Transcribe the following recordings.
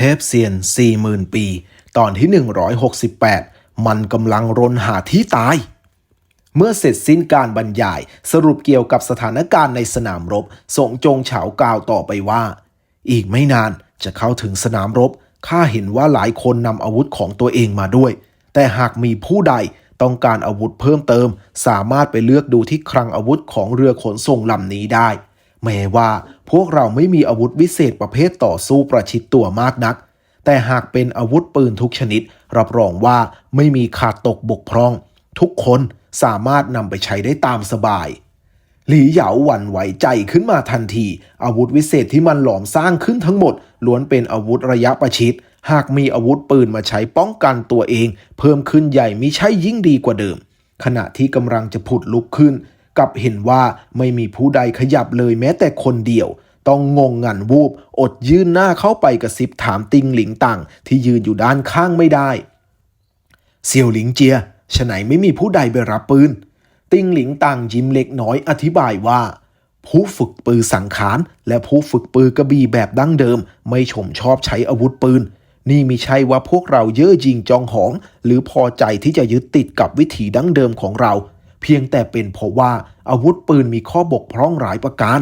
ทพเซียน 40,000 ปี ตอนที่ 168 มันกำลังรนหาที่ตาย เมื่อเสร็จสิ้นการบรรยายสรุปเกี่ยวกับสถานการณ์ในสนามรบส่งจงเฉากล่าวต่อไปว่า อีกไม่นานจะเข้าถึงสนามรบข้าเห็นว่าหลายคนนำอาวุธของตัวเองมาด้วย แต่หากมีผู้ใดต้องการอาวุธเพิ่มเติม สามารถไปเลือกดูที่คลังอาวุธของเรือขนส่งลำนี้ได้ แม้ว่าพวกเราไม่มีอาวุธวิเศษประเภทต่อสู้ประชิดตัวมากนัก แต่หากเป็นอาวุธปืนทุกชนิด รับรองว่าไม่มีขาดตกบกพร่อง ทุกคนสามารถนำไปใช้ได้ตามสบาย หลีเหยาหวั่นไหวใจขึ้นมาทันที อาวุธวิเศษที่มันหลอมสร้างขึ้นทั้งหมด ล้วนเป็นอาวุธระยะประชิด หากมีอาวุธปืนมาใช้ป้องกันตัวเอง เพิ่มขึ้นใหญ่มิใช่ยิ่งดีกว่าเดิม ขณะที่กำลังจะผุดลุกขึ้น กลับเห็นว่าไม่มีผู้ใดขยับเลยแม้แต่คนเดียว ต้องงงงันวูบ อดยื่นหน้าเข้าไปกระซิบถามติงหลิงต่าง ที่ยืนอยู่ด้านข้างไม่ได้เซียวหลิงเจียฉไหนไม่มีผู้ใดไปรับปืน ติงหลิงต่างยิ้มเล็กน้อยอธิบายว่า ผู้ฝึกปืนสังขาร และผู้ฝึกปืนกระบี่แบบดั้งเดิม ไม่ชมชอบใช้อาวุธปืน นี่ไม่ใช่ว่าพวกเราเย่อหยิงจองหอง หรือพอใจที่จะยึดติดกับวิถีดั้งเดิมของเรา เพียงแต่เป็นเพราะว่าอาวุธปืนมีข้อบกพร่องหลายประการ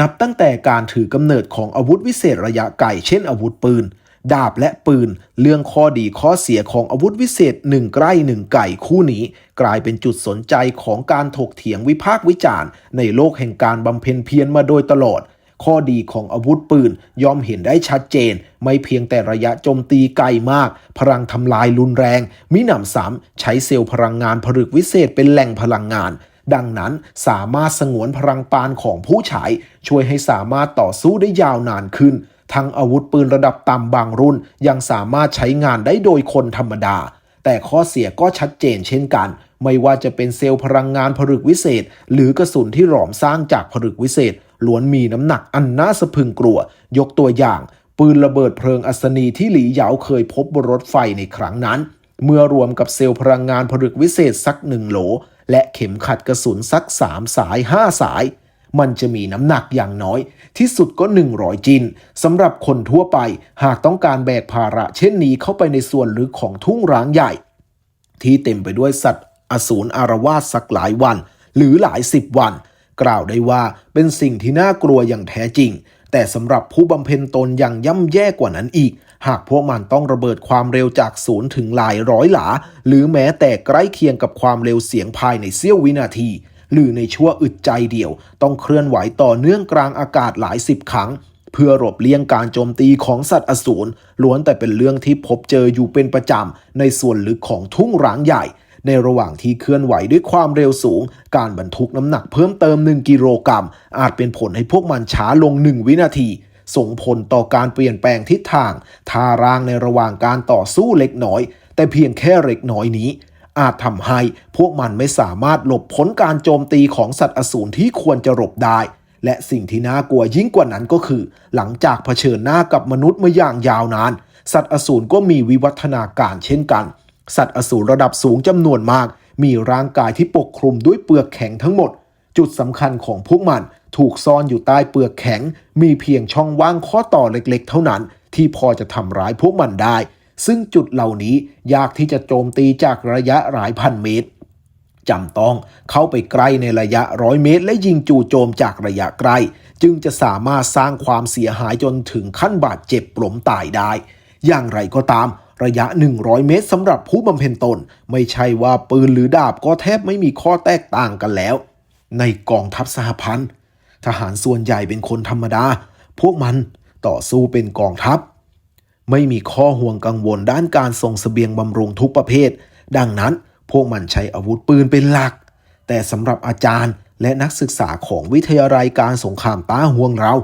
นับตั้งแต่การถือกำเนิดของอาวุธวิเศษระยะไกลเช่นอาวุธปืน ดาบและปืน เรื่องข้อดีข้อเสียของอาวุธวิเศษหนึ่งใกล้หนึ่งไก่คู่นี้ กลายเป็นจุดสนใจของการถกเถียงวิพากษ์วิจารณ์ ในโลกแห่งการบำเพ็ญเพียรมาโดยตลอด ข้อดีของอาวุธปืนย่อมเห็นได้ชัดเจน ไม่เพียงแต่ระยะโจมตีไกลมาก พลังทำลายรุนแรง มิหนำซ้ำใช้เซลล์พลังงานผลึกวิเศษเป็นแหล่งพลังงานดังนั้นสามารถสงวนพลังปานของผู้ใช้ช่วยให้สามารถต่อสู้ได้ยาวนานขึ้น ทั้งอาวุธปืนระดับต่ำบางรุ่น ยังสามารถใช้งานได้โดยคนธรรมดา แต่ข้อเสียก็ชัดเจนเช่นกัน ไม่ว่าจะเป็นเซลล์พลังงานผลึกวิเศษ หรือกระสุนที่หลอมสร้างจากผลึกวิเศษ ล้วนมีน้ำหนักอันน่าสะพึงกลัว ยกตัวอย่าง ปืนระเบิดเพลิงอัศนีที่หลีเหยาเคยพบบนรถไฟในครั้งนั้น เมื่อรวมกับเซลล์พลังงานผลึกวิเศษสักหนึ่งโหล และเข็มขัดกระสุนสัก3สาย5สาย มันจะมีน้ำหนักอย่างน้อย ที่สุดก็ 100 จินสำหรับคนทั่วไปหากต้องการแบกภาระ เช่นนี้เข้าไปในส่วนลึกของทุ่งร้างใหญ่ ที่เต็มไปด้วยสัตว์อสูรอารวาสสักหลายวัน หรือหลายสิบวัน กล่าวได้ว่าเป็นสิ่งที่น่ากลัวอย่างแท้จริง แต่สำหรับผู้บำเพ็ญตนอย่างย่ำแย่กว่านั้นอีก หากพวกมันต้องระเบิดความเร็วจากศูนย์ถึงหลายร้อยหลา หรือแม้แต่ใกล้เคียงกับความเร็วเสียงภายในเสี้ยววินาทีหรือในชั่วอึดใจเดียว ต้องเคลื่อนไหวต่อเนื่องกลางอากาศหลายสิบครั้ง เพื่อหลบเลี่ยงการโจมตีของสัตว์อสูรล้วนแต่เป็นเรื่องที่พบเจออยู่เป็นประจำในส่วนลึกของทุ่งร้างใหญ่ ในระหว่างที่เคลื่อนไหวด้วยความเร็วสูง การบรรทุกน้ำหนักเพิ่มเติม 1 กิโลกรัม อาจเป็นผลให้พวกมันช้าลง 1 วินาที ส่งผลต่อการเปลี่ยนแปลงทิศทางท่ารางในระหว่างการต่อสู้เล็กน้อย แต่เพียงแค่เล็กน้อยนี้ อาจทำให้พวกมันไม่สามารถหลบพ้นการโจมตีของสัตว์อสูรที่ควรจะหลบได้และสิ่งที่น่ากลัวยิ่งกว่านั้นก็คือ หลังจากเผชิญหน้ากับมนุษย์มาอย่างยาวนาน สัตว์อสูรก็มีวิวัฒนาการเช่นกัน สัตว์อสูรระดับสูงจำนวนมาก มีร่างกายที่ปกคลุมด้วยเปลือกแข็งทั้งหมด จุดสำคัญของพวกมันถูกซ่อนอยู่ใต้เปลือกแข็ง มีเพียงช่องว่างข้อต่อเล็กๆ เท่านั้น ที่พอจะทำร้ายพวกมันได้ ซึ่งจุดเหล่านี้ยากที่จะโจมตีจากระยะหลายพันเมตรจำต้องเข้าไปใกล้ในระยะร้อยเมตร และยิงจู่โจมจากระยะใกล้จึงจะสามารถสร้างความเสียหายจนถึงขั้นบาดเจ็บปลมตายได้ อย่างไรก็ตาม ระยะ 100 เมตรสำหรับผู้บำเพ็ญตน ไม่ใช่ว่าปืนหรือดาบก็แทบไม่มีข้อแตกต่างกันแล้ว ในกองทัพสหพันธ์ ทหารส่วนใหญ่เป็นคนธรรมดา พวกมันต่อสู้เป็นกองทัพ ไม่มีข้อห่วงกังวลด้านการส่งเสบียงบำรุงทุกประเภท ดังนั้นพวกมันใช้อาวุธปืนเป็นหลัก แต่สำหรับอาจารย์และนักศึกษาของวิทยาลัยการสงครามต้าห่วงเรา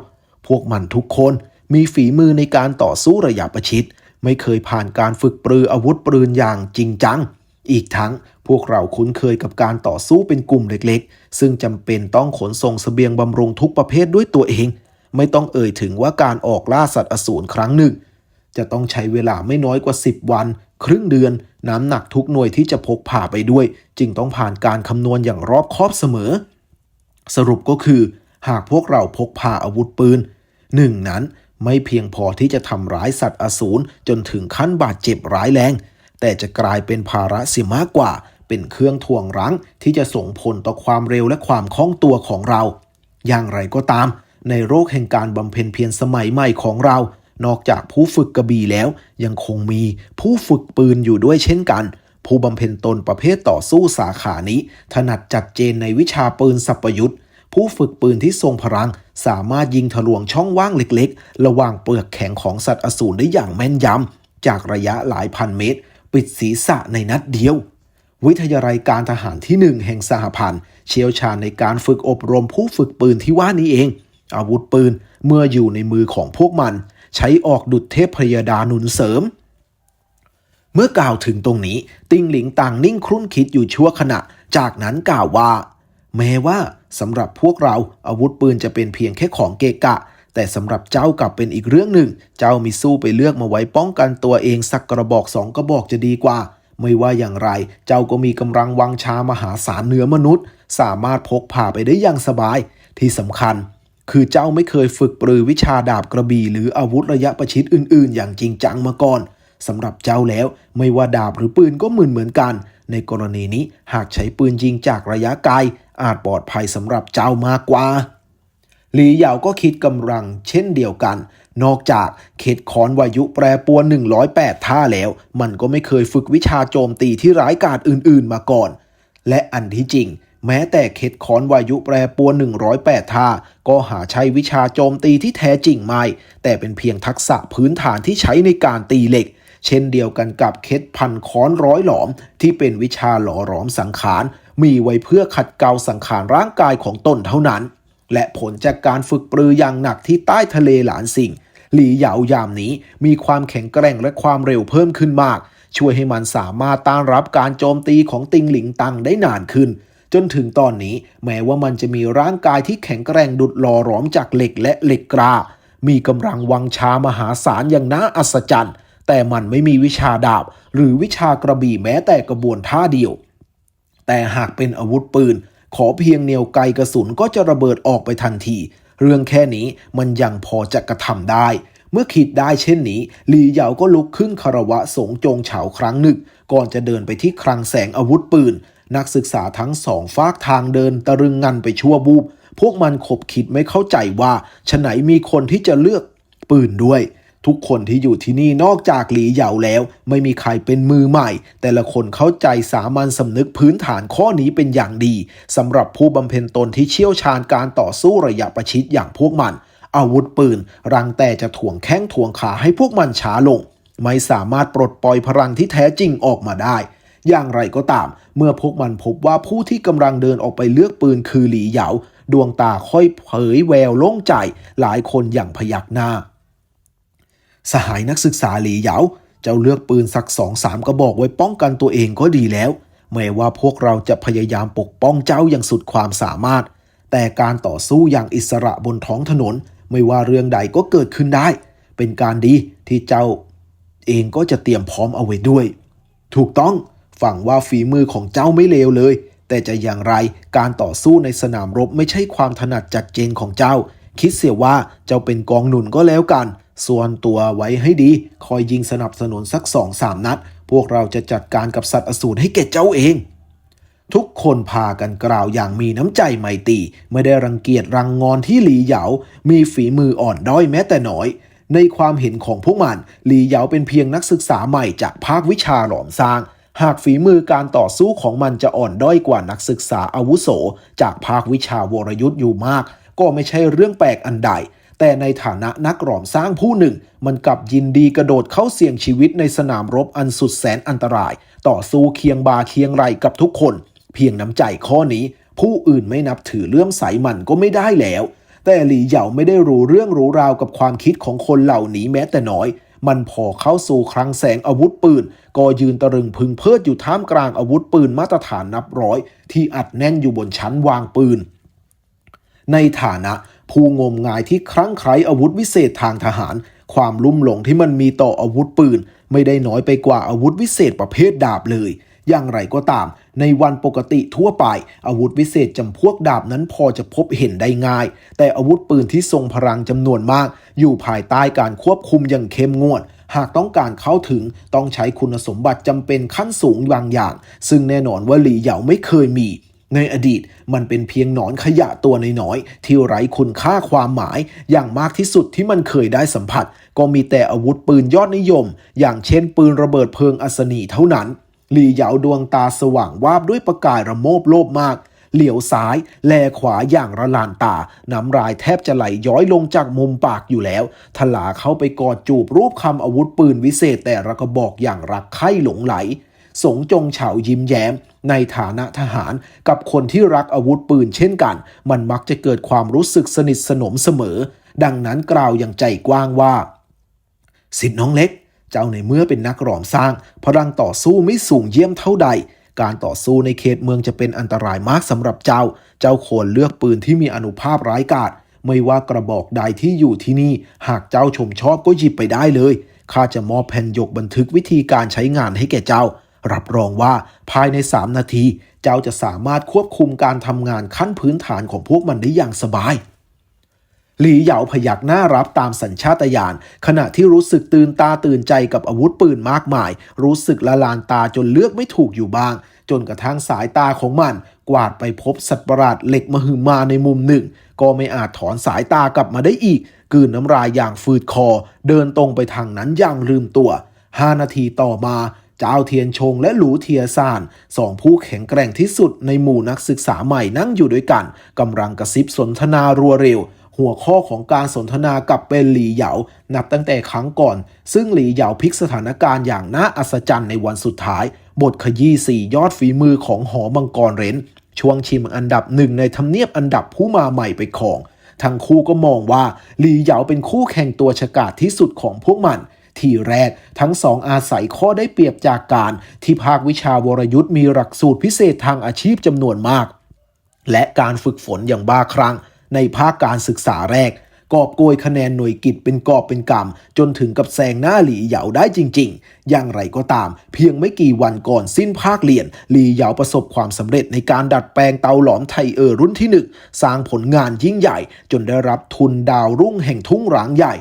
พวกมันทุกคนมีฝีมือในการต่อสู้ระยะประชิด ไม่เคยผ่านการฝึกปรืออาวุธปืนอย่างจริงจัง อีกทั้งพวกเราคุ้นเคยกับการต่อสู้เป็นกลุ่มเล็กๆ ซึ่งจำเป็นต้องขนส่งเสบียงบำรุงทุกประเภทด้วยตัวเอง ไม่ต้องเอ่ยถึงว่าการออกล่าสัตว์อสูรครั้งหนึ่ง จะต้องใช้เวลาไม่น้อยกว่า 10 วัน ครึ่งเดือน น้ำหนักทุกหน่วยที่จะพกพาไปด้วย จึงต้องผ่านการคำนวณอย่างรอบคอบเสมอ สรุปก็คือ หากพวกเราพกพาอาวุธปืนหนึ่งนั้น ไม่เพียงพอที่จะทำร้ายสัตว์อสูรจนถึงขั้นบาดเจ็บร้ายแรง แต่จะกลายเป็นภาระเสียมากกว่า เป็นเครื่องถ่วงรั้งที่จะส่งผลต่อความเร็วและความคล่องตัวของเรา อย่างไรก็ตาม ในโรคแห่งการบำเพ็ญเพียรสมัยใหม่ของเรา นอกจากผู้ฝึกกระบี่แล้ว ยังคงมีผู้ฝึกปืนอยู่ด้วยเช่นกัน ผู้บำเพ็ญตนประเภทต่อสู้สาขานี้ ถนัดจัดเจนในวิชาปืนสัพยุทธ์ ผู้ฝึกปืนที่ทรงพลัง สามารถยิงทะลวงช่องว่างเล็กๆ ระหว่างเปลือกแข็งของสัตว์อสูรได้อย่างแม่นยำ จากระยะหลายพันเมตร ปิดศีรษะในนัดเดียว วิทยาลัยการทหารที่หนึ่งแห่งสหพันธ์เชี่ยวชาญในการฝึกอบรมผู้ฝึกปืนที่ว่านี้เอง อาวุธปืนเมื่ออยู่ในมือของพวกมัน ใช้ออกดุจเทพพยดาหนุนเสริมเมื่อกล่าวถึงตรงนี้ ติงหลิงต่างนิ่งครุ่นคิดอยู่ชั่วขณะ จากนั้นกล่าวว่า แม้ว่า สำหรับพวกเราอาวุธปืนจะเป็นเพียงแค่ของเกะกะ แต่สำหรับเจ้ากลับเป็นอีกเรื่องหนึ่ง เจ้ามีสู้ไปเลือกมาไว้ป้องกันตัวเองสักกระบอกสองกระบอกจะดีกว่า ไม่ว่าอย่างไร เจ้าก็มีกำลังวังชามหาศาลเหนือมนุษย์ สามารถพกพาไปได้อย่างสบาย ที่สำคัญ คือเจ้าไม่เคยฝึกปรือวิชาดาบกระบี่หรืออาวุธระยะประชิดอื่น ๆ อย่างจริงจังมาก่อนสำหรับเจ้าแล้วไม่ว่าดาบหรือปืนก็เหมือนเหมือนกัน ในกรณีนี้หากใช้ปืนยิงจากระยะไกล อาจปลอดภัยสำหรับเจ้ามากกว่า หลีเหยาก็คิดกำลังเช่นเดียวกัน นอกจากเขตคอนวายุแปรปรวน 108 ท่าแล้ว มันก็ไม่เคยฝึกวิชาโจมตีที่ร้ายกาจอื่นๆมาก่อน และอันที่จริง แม้แต่เขตคอนวายุแปรปรวน 108 ท่า ก็หาใช้วิชาโจมตีที่แท้จริงไม่ แต่เป็นเพียงทักษะพื้นฐานที่ใช้ในการตีเหล็กเช่นเดียวกันกับเคล็ดพันค้อนร้อยหลอมที่เป็นวิชาหล่อหลอมสังขาร มีไว้เพื่อขัดเกลาสังขารร่างกายของตนเท่านั้น และผลจากการฝึกปรืออย่างหนักที่ใต้ทะเลหลานสิงหลีเหยายามนี้มีความแข็งแกร่งและความเร็วเพิ่มขึ้นมาก ช่วยให้มันสามารถต้านรับการโจมตีของติงหลิงตังได้นานขึ้น จนถึงตอนนี้แม้ว่ามันจะมีร่างกายที่แข็งแกร่งดุดหล่อหลอมจากเหล็กและเหล็กกรามีกำลังวังชามหาศาลอย่างน่าอัศจรรย์ แต่มันไม่มีวิชาดาบ หรือวิชากระบี่แม้แต่กระบวนท่าเดียว แต่หากเป็นอาวุธปืน ขอเพียงแนวไกลกระสุนก็จะระเบิดออกไปทันที เรื่องแค่นี้มันยังพอจะกระทำได้ เมื่อคิดได้เช่นนี้ หลีเหยาก็ลุกขึ้นคารวะสงจงเฉาครั้งหนึ่ง ก่อนจะเดินไปที่คลังแสงอาวุธปืน นักศึกษาทั้งสองฝากทางเดินตะรึงงันไปชั่วบูบพวกมันขบคิดไม่เข้าใจว่าฉไหนมีคนที่จะเลือกปืนด้วย ทุกคนที่อยู่ที่นี่นอกจากหลีเหยาแล้ว ไม่มีใครเป็นมือใหม่ แต่ละคนเข้าใจสามัญสำนึกพื้นฐานข้อนี้เป็นอย่างดีสำหรับผู้บำเพ็ญตนที่เชี่ยวชาญการต่อสู้ระยะประชิดอย่างพวกมัน อาวุธปืน รังแต่จะถ่วงแข้งถ่วงขาให้พวกมันช้าลง ไม่สามารถปลดปล่อยพลังที่แท้จริงออกมาได้อย่างไรก็ตาม เมื่อพวกมันพบว่าผู้ที่กำลังเดินออกไปเลือกปืนคือหลีเหยา ดวงตาค่อยเผยแววโล่งใจ หลายคนอย่างพยักหน้า สหายนักศึกษาหลีเหยาเจ้าเลือกปืนสักสองสามกระบอกไว้ป้องกันตัวเองก็ดีแล้วแม้ว่าพวกเราจะพยายามปกป้องเจ้าอย่างสุดความสามารถ แต่การต่อสู้อย่างอิสระบนท้องถนน ไม่ว่าเรื่องใดก็เกิดขึ้นได้ เป็นการดีที่เจ้า เองก็จะเตรียมพร้อมเอาไว้ด้วย ถูกต้องฝั่งว่าฝีมือของเจ้าไม่เลวเลย แต่จะอย่างไรการต่อสู้ในสนามรบไม่ใช่ความถนัดจัดเจนของเจ้า คิดเสียว่าเจ้าเป็นกองหนุนก็แล้วกัน ส่วนตัวไว้ให้ดี คอยยิงสนับสนุนสักสองสามนัด พวกเราจะจัดการกับสัตว์อสูรให้แก่เจ้าเอง ทุกคนพากันกล่าวอย่างมีน้ำใจไมตรีไม่ได้รังเกียจรังงอนที่หลีเหยา มีฝีมืออ่อนด้อยแม้แต่น้อย ในความเห็นของพวกมันหลีเหยาเป็นเพียงนักศึกษาใหม่จากภาควิชาหลอมสร้างหากฝีมือการต่อสู้ของมันจะอ่อนด้อยกว่านักศึกษาอาวุโส จากภาควิชาวรยุทธ์อยู่มาก ก็ไม่ใช่เรื่องแปลกอันใด แต่ในฐานะนักหลอมสร้างผู้หนึ่ง มันกลับยินดีกระโดดเข้าเสี่ยงชีวิตในสนามรบอันสุดแสนอันตราย ต่อสู้เคียงบาเคียงไหลกับทุกคน เพียงน้ำใจข้อนี้ ผู้อื่นไม่นับถือเลื่อมใสมันก็ไม่ได้แล้ว แต่หลี่เหยาไม่ได้รู้เรื่องรู้ราวกับความคิดของคนเหล่านี้แม้แต่น้อย มันพอเข้าสู่คลังแสงอาวุธปืน ก็ยืนตะรึงพึงเพิดอยู่ท่ามกลางอาวุธปืนมาตรฐานนับร้อย ที่อัดแน่นอยู่บนชั้นวางปืน ในฐานะ ผู้งมงายที่ครั้งไคล้อาวุธวิเศษทางทหาร ความลุ่มหลงที่มันมีต่ออาวุธปืน ไม่ได้น้อยไปกว่าอาวุธวิเศษประเภทดาบเลย อย่างไรก็ตาม ในวันปกติทั่วไป อาวุธวิเศษจำพวกดาบนั้นพอจะพบเห็นได้ง่าย แต่อาวุธปืนที่ทรงพลังจำนวนมาก อยู่ภายใต้การควบคุมอย่างเข้มงวดหากต้องการเข้าถึงต้องใช้คุณสมบัติจำเป็นขั้นสูงบางอย่าง ซึ่งแน่นอนว่าหลีเหยาไม่เคยมี ในอดีตมันเป็นเพียงหนอนขยะตัวน้อยๆที่ไร้คุณค่าความหมายอย่างมากที่สุดที่มันเคยได้สัมผัส ก็มีแต่อาวุธปืนยอดนิยม อย่างเช่นปืนระเบิดเพลิงอัศนีเท่านั้น หลี่เหยาดวงตาสว่างวาบด้วยประกายระโมบโลภมาก เหลียวซ้าย แลขวาอย่างระลานตา น้ำลายแทบจะไหลย้อยลงจากมุมปากอยู่แล้ว ทลาเข้าไปกอดจูบรูปคำอาวุธปืนวิเศษแต่ระกระบอกอย่างรักใคร่หลงไหล สงจงเฉายิ้มแย้ม ในฐานะทหารกับคนที่รักอาวุธปืนเช่นกัน มันมักจะเกิดความรู้สึกสนิทสนมเสมอ ดังนั้นกล่าวอย่างใจกว้างว่า สิทธิน้องเล็ก เจ้าในเมื่อเป็นนักหลอมสร้างพลังต่อสู้ไม่สูงเยี่ยมเท่าใด การต่อสู้ในเขตเมืองจะเป็นอันตรายมากสำหรับเจ้า เจ้าควรเลือกปืนที่มีอนุภาพร้ายกาจไม่ว่ากระบอกใดที่อยู่ที่นี่ หากเจ้าชมชอบก็หยิบไปได้เลยข้าจะมอบแผ่นหยกบันทึกวิธีการใช้งานให้แก่เจ้า รับรองว่าภายใน 3 นาที เจ้าจะสามารถควบคุมการทำงานขั้นพื้นฐานของพวกมันได้อย่างสบาย หลีเหยาพยักหน้ารับตามสัญชาตญาณขณะที่รู้สึกตื่นตาตื่นใจกับอาวุธปืนมากมาย รู้สึกละลานตาจนเลือกไม่ถูกอยู่บ้าง จนกระทั่งสายตาของมัน กวาดไปพบสัตว์ประหลาดเหล็กมหึมาในมุมหนึ่ง ก็ไม่อาจถอนสายตากลับมาได้อีกกลืนน้ำลายอย่างฝืดคอ เดินตรงไปทางนั้นอย่างลืมตัว5นาทีต่อมา เจ้าเทียนชงและหลูเทียซานสองผู้แข็งแกร่งที่สุดในหมู่นักศึกษาใหม่นั่งอยู่ด้วยกันกำลังกระซิบสนทนารัวเร็ว หัวข้อของการสนทนากับเป็นหลีเหยานับตั้งแต่ครั้งก่อน ซึ่งหลีเหยาพลิกสถานการณ์อย่างน่าอัศจรรย์ในวันสุดท้าย บทขยี้สี่ยอดฝีมือของหอมังกรเรนช่วงชิงอันดับหนึ่งในทำเนียบอันดับผู้มาใหม่ไปครองทั้งคู่ก็มองว่าหลีเหยาเป็นคู่แข่งตัวฉกาจที่สุดของพวกมัน ทีแรก ทั้งสองอาศัยข้อได้เปรียบจากการที่ภาควิชาวรยุทธ์มีหลักสูตรพิเศษทางอาชีพจำนวนมาก และการฝึกฝนอย่างบ้าคลั่งในภาคการศึกษาแรกกอบโกยคะแนนหน่วยกิจเป็นกอบเป็นกำจนถึงกับแซงหน้าหลีเหยาได้จริง ๆ อย่างไรก็ตาม เพียงไม่กี่วันก่อนสิ้นภาคเรียน หลีเหยาประสบความสำเร็จในการดัดแปลงเตาหลอมไทเออร์รุ่นที่หนึ่งสร้างผลงานยิ่งใหญ่ จนได้รับทุนดาวรุ่งแห่งทุ่งร้างใหญ่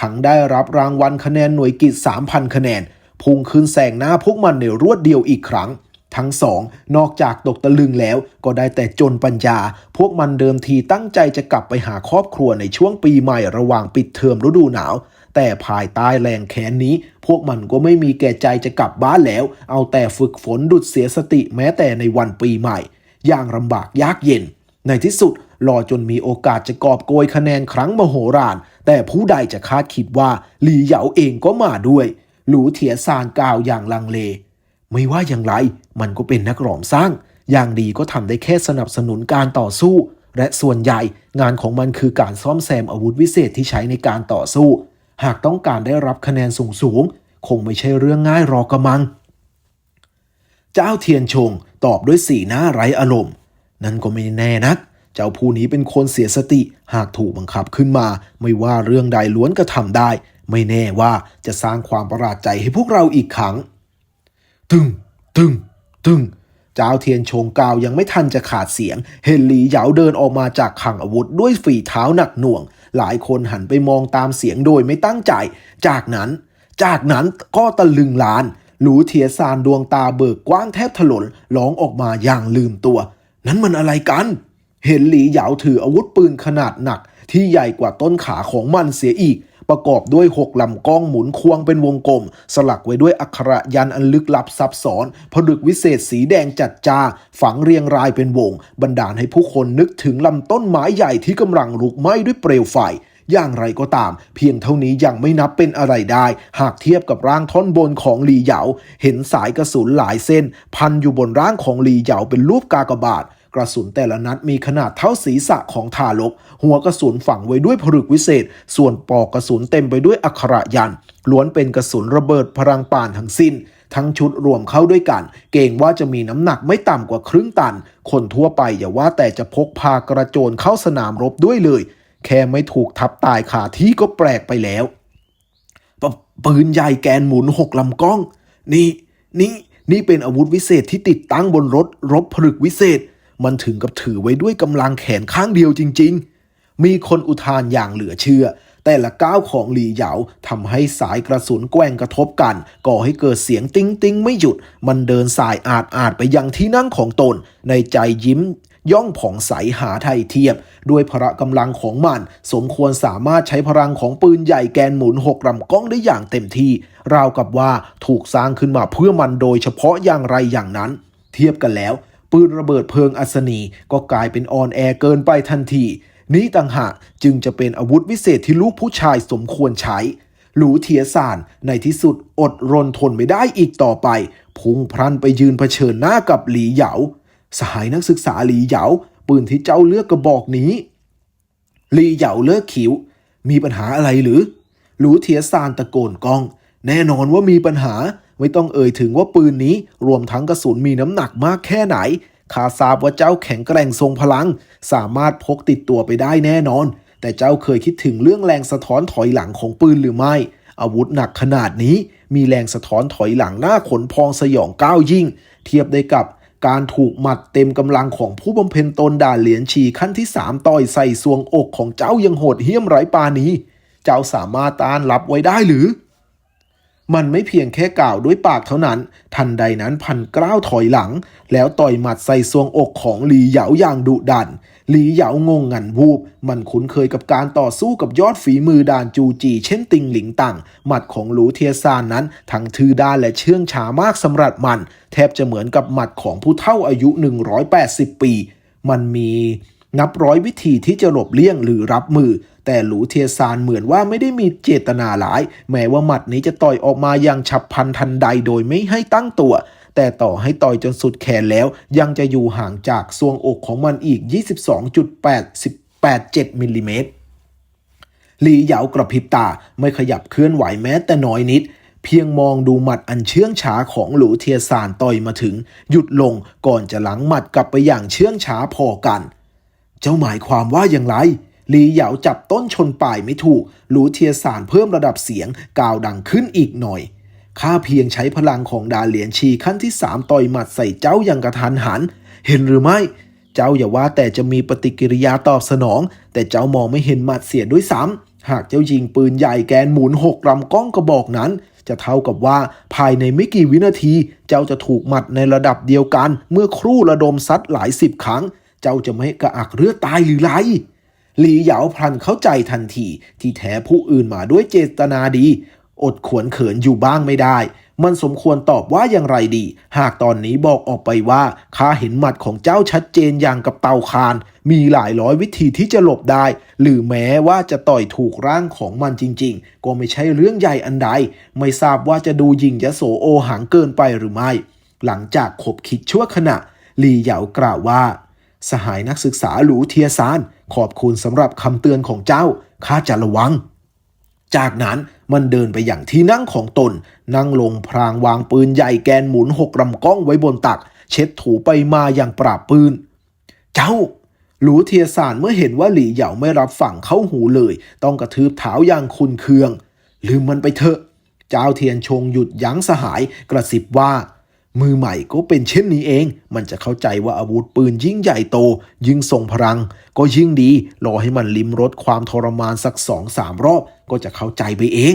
ทั้งได้รับรางวัลคะแนนหน่วยกิจ 3,000 คะแนน พุ่งขึ้นแซงหน้าพวกมันในรวดเดียวอีกครั้ง ทั้งสอง นอกจากตกตะลึงแล้วก็ได้แต่จนปัญญา พวกมันเดิมทีตั้งใจจะกลับไปหาครอบครัวในช่วงปีใหม่ระหว่างปิดเทอมฤดูหนาว แต่ภายใต้แรงแค้นนี้ พวกมันก็ไม่มีแก่ใจจะกลับบ้านแล้ว เอาแต่ฝึกฝนดุดเสียสติแม้แต่ในวันปีใหม่ อย่างลำบากยากเย็น ในที่สุดรอจนมีโอกาสจะกอบโกยคะแนนครั้งมโหฬาร แต่ผู้ใดจะคาดคิดว่าหลีเหยาเองก็มาด้วย หลูเถียซานกล่าวอย่างลังเล ไม่ว่าอย่างไรมันก็เป็นนักหลอมสร้าง อย่างดีก็ทำได้แค่สนับสนุนการต่อสู้ และส่วนใหญ่งานของมันคือการซ่อมแซมอาวุธวิเศษที่ใช้ในการต่อสู้ หากต้องการได้รับคะแนนสูงๆคงไม่ใช่เรื่องง่ายรอกระมัง เจ้าเทียนชงตอบด้วยสีหน้าไร้อารมณ์ นั่นก็ไม่แน่นัก เจ้าผู้นี้เป็นคนเสียสติ หากถูกบังคับขึ้นมา ไม่ว่าเรื่องใดล้วนก็ทำได้ ไม่แน่ว่าจะสร้างความประหลาดใจให้พวกเราอีกครั้ง ตึง ตึง ตึง เจ้าเทียนชงกาวยังไม่ทันจะขาดเสียงเห็นหลีเหยาเดินออกมาจากขังอาวุธด้วยฝีเท้าหนักหน่วง หลายคนหันไปมองตามเสียงโดยไม่ตั้งใจ จากนั้น จากนั้นก็ตะลึงลาน หลูเทียซานดวงตาเบิกกว้างแทบถลนร้องออกมาอย่างลืมตัว นั้นมันอะไรกัน เห็นหลีเหยาถืออาวุธปืนขนาดหนัก ที่ใหญ่กว่าต้นขาของมันเสียอีก ประกอบด้วยหกลำกล้องหมุนควงเป็นวงกลม สลักไว้ด้วยอักขระยันอันลึกลับซับซ้อนผลึกวิเศษสีแดงจัดจ้า ฝังเรียงรายเป็นวง บันดาลให้ผู้คนนึกถึงลำต้นไม้ใหญ่ที่กำลังลุกไหม้ด้วยเปลวไฟอย่างไรก็ตาม เพียงเท่านี้ยังไม่นับเป็นอะไรได้ หากเทียบกับร่างท่อนบนของหลีเหยา เห็นสายกระสุนหลายเส้น พันอยู่บนร่างของหลีเหยาเป็นรูปกากบาท กระสุนแต่ละนัดมีขนาดเท่าศีรษะของทารก หัวกระสุนฝังไว้ด้วยผลึกวิเศษ ส่วนปอกกระสุนเต็มไปด้วยอักขระยัน ล้วนเป็นกระสุนระเบิดพลังป่านทั้งสิ้น ทั้งชุดรวมเข้าด้วยกัน เกรงว่าจะมีน้ำหนักไม่ต่ำกว่าครึ่งตัน คนทั่วไปอย่าว่าแต่จะพกพากระโจนเข้าสนามรบด้วยเลย แค่ไม่ถูกทับตายขาที่ก็แปลกไปแล้วปปืนใหญ่แกนหมุนหกลำกล้อง นี่นี่นี่เป็นอาวุธวิเศษที่ติดตั้งบนรถรบผลึกวิเศษ มันถึงกับถือไว้ด้วยกำลังแขนข้างเดียวจริง ๆ มีคนอุทานอย่างเหลือเชื่อ แต่ละก้าวของหลีเหยาทำให้สายกระสุนแกว่งกระทบกัน ก่อให้เกิดเสียงติ้งติ้งไม่หยุด มันเดินสายอาดอาดไปยังที่นั่งของตน ในใจยิ้มย่องผ่องใสหาไทยเทียบด้วยพละกำลังของมัน สมควรสามารถใช้พลังของปืนใหญ่แกนหมุนหกลำกล้องได้อย่างเต็มที่ ราวกับว่าถูกสร้างขึ้นมาเพื่อมันโดยเฉพาะอย่างไรอย่างนั้น เทียบกันแล้ว ปืนระเบิดเพลิงอัศนี ก็กลายเป็นออนแอร์เกินไปทันที นี้ต่างหากจึงจะเป็นอาวุธวิเศษที่ลูกผู้ชายสมควรใช้ หลูเทียสานในที่สุดอดรนทนไม่ได้อีกต่อไป พุ่งพลันไปยืนเผชิญหน้ากับหลีเหยา สหายนักศึกษาหลีเหยา ปืนที่เจ้าเลือกกระบอกนี้ หลีเหยาเลิกคิ้วมีปัญหาอะไรหรือ หลูเทียซานตะโกนก้อง แน่นอนว่ามีปัญหา ไม่ต้องเอ่ยถึงว่าปืนนี้รวมทั้งกระสุนมีน้ำหนักมากแค่ไหนข้าทราบว่าเจ้าแข็งแกร่งทรงพลัง สามารถพกติดตัวไปได้แน่นอน แต่เจ้าเคยคิดถึงเรื่องแรงสะท้อนถอยหลังของปืนหรือไม่ อาวุธหนักขนาดนี้ มีแรงสะท้อนถอยหลังหน้าขนพองสยองก้าวยิ่ง เทียบได้กับการถูกหมัดเต็มกำลังของผู้บำเพ็ญตนด่าเหรียญชีขั้นที่สามต่อยใส่สวงอกของเจ้ายังโหดเหี้ยมไร้ปานี้ เจ้าสามารถต้านรับไว้ได้หรือ มันไม่เพียงแค่กล่าวด้วยปากเท่านั้น ทันใดนั้นพันกล้าวถอยหลัง แล้วต่อยหมัดใส่ซวงอกของหลีเหยาอย่างดุดัน หลีเหยางงงันวูบ มันคุ้นเคยกับการต่อสู้กับยอดฝีมือด่านจูจี เช่นติงหลิงตังหมัดของหลูเทียซานนั้น ทั้งทื่อด้านและเชื่องช้ามากสำหรับมัน แทบจะเหมือนกับหมัดของผู้เฒ่าอายุ 180 ปี มันมี นับร้อยวิธีที่จะหลบเลี่ยงหรือรับมือ แต่หลูเทียซานเหมือนว่าไม่ได้มีเจตนาร้าย แม้ว่าหมัดนี้จะต่อยออกมาอย่างฉับพลันทันใดโดยไม่ให้ตั้งตัว แต่ต่อให้ต่อยจนสุดแขนแล้ว ยังจะอยู่ห่างจากซวงอกของมันอีก 22.887มิลลิเมตรหลีเหยากระพริบตาไม่ขยับเคลื่อนไหวแม้แต่น้อยนิด เพียงมองดูหมัดอันเชื่องช้าของหลูเทียซานต่อยมาถึง หยุดลงก่อนจะหลังหมัดกลับไปอย่างเชื่องช้าพอกัน เจ้าหมายความว่าอย่างไรหลีเหยาจับต้นชนปลายไม่ถูก หลูเทียสานเพิ่มระดับเสียงกล่าวดังขึ้นอีกหน่อย ข้าเพียงใช้พลังของดาเหลียนชีขั้นที่สามต่อยหมัดใส่เจ้าอย่างกระทันหัน เห็นหรือไม่ เจ้าอย่าว่าแต่จะมีปฏิกิริยาตอบสนอง แต่เจ้ามองไม่เห็นหมัดเสียด้วยซ้ำหากเจ้ายิงปืนใหญ่แกนหมุนหกลำกล้องกระบอกนั้น จะเท่ากับว่าภายในไม่กี่วินาที เจ้าจะถูกหมัดในระดับเดียวกัน เมื่อครู่ระดมซัดหลายสิบครั้ง เจ้าจะไม่กระอักเลือดตายหรือไรหลีเหยาพลันเข้าใจทันทีที่แท้ผู้อื่นมาด้วยเจตนาดี อดขวนเขินอยู่บ้างไม่ได้ มันสมควรตอบว่าอย่างไรดี หากตอนนี้บอกออกไปว่าข้าเห็นหมัดของเจ้าชัดเจนอย่างกับเตาคาน มีหลายร้อยวิธีที่จะหลบได้ หรือแม้ว่าจะต่อยถูกร่างของมันจริง ๆ ก็ไม่ใช่เรื่องใหญ่อันใด ไม่ทราบว่าจะดูยิงยโสโอหังเกินไปหรือไม่ หลังจากขบคิดชั่วขณะหลีเหยากล่าวว่า สหายนักศึกษาหลูเทียซาน ขอบคุณสำหรับคำเตือนของเจ้า ข้าจะระวัง จากนั้นมันเดินไปอย่างที่นั่งของตน นั่งลงพรางวางปืนใหญ่แกนหมุนหกลำกล้องไว้บนตัก เช็ดถูไปมาอย่างปราบปืน เจ้า หลูเทียซานเมื่อเห็นว่าหลี่เหยาไม่รับฝั่งเข้าหูเลย ต้องกระทืบเท้าอย่างคุนเคือง ลืมมันไปเถอะ เจ้าเทียนชงหยุดยั้งสหายกระสิบว่า มือใหม่ก็เป็นเช่นนี้เอง มันจะเข้าใจว่าอาวุธปืนยิ่งใหญ่โต ยิ่งทรงพลัง ก็ยิ่งดี รอให้มันลิ้มรสความทรมานสักสองสามรอบ ก็จะเข้าใจไปเอง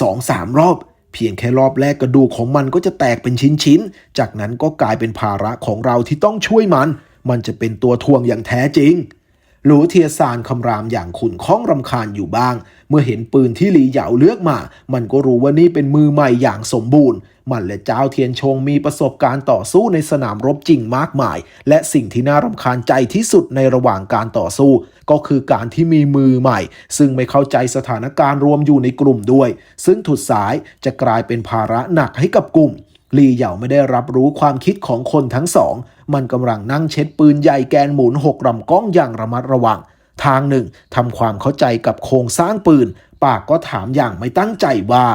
สองสามรอบ เพียงแค่รอบแรกกระดูกของมันก็จะแตกเป็นชิ้นๆ จากนั้นก็กลายเป็นภาระของเราที่ต้องช่วยมัน มันจะเป็นตัวทวงอย่างแท้จริง หลูเทียซานคำรามอย่างขุนข้องรำคาญอยู่บ้าง เมื่อเห็นปืนที่หลีเหยาเลือกมา มันก็รู้ว่านี่เป็นมือใหม่อย่างสมบูรณ์ มันและเจ้าเทียนชงมีประสบการณ์ต่อสู้ในสนามรบจริงมากมาย และสิ่งที่น่ารำคาญใจที่สุดในระหว่างการต่อสู้ ก็คือการที่มีมือใหม่ ซึ่งไม่เข้าใจสถานการณ์รวมอยู่ในกลุ่มด้วย ซึ่งถุดสายจะกลายเป็นภาระหนักให้กับกลุ่ม ลีเหยาไม่ได้รับรู้ความคิดของคนทั้งสอง มันกำลังนั่งเช็ดปืนใหญ่แกนหมุนหกลำกล้องอย่างระมัดระวัง ทางหนึ่งทำความเข้าใจกับโครงสร้างปืน ปากก็ถามอย่างไม่ตั้งใจว่า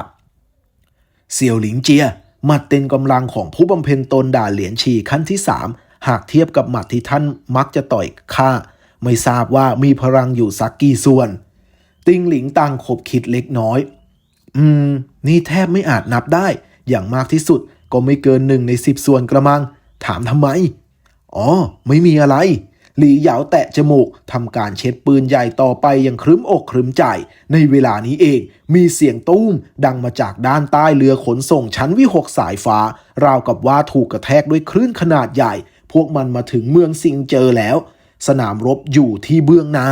เสี่ยวหลิงเจีย หมัดเต็นกำลังของผู้บำเพ็ญตนด่าเหรียญชีขั้นที่สามหากเทียบกับหมัดที่ท่านมักจะต่อยข้าไม่ทราบว่ามีพลังอยู่สักกี่ส่วน ติงหลิงต่างขบคิดเล็กน้อย อืม นี่แทบไม่อาจนับได้ อย่างมากที่สุด ก็ไม่เกินหนึ่งในสิบส่วนกระมัง ถามทำไม อ๋อ ไม่มีอะไร หลีเหยาแตะจมูกทำการเช็ดปืนใหญ่ต่อไปอย่างครึ้มอกครึ้มใจ ในเวลานี้เอง มีเสียงตุ้ม ดังมาจากด้านใต้เรือขนส่งชั้นวิหกสายฟ้า ราวกับว่าถูกกระแทกด้วยคลื่นขนาดใหญ่ พวกมันมาถึงเมืองซิงเจอแล้ว สนามรบอยู่ที่เบื้องหน้า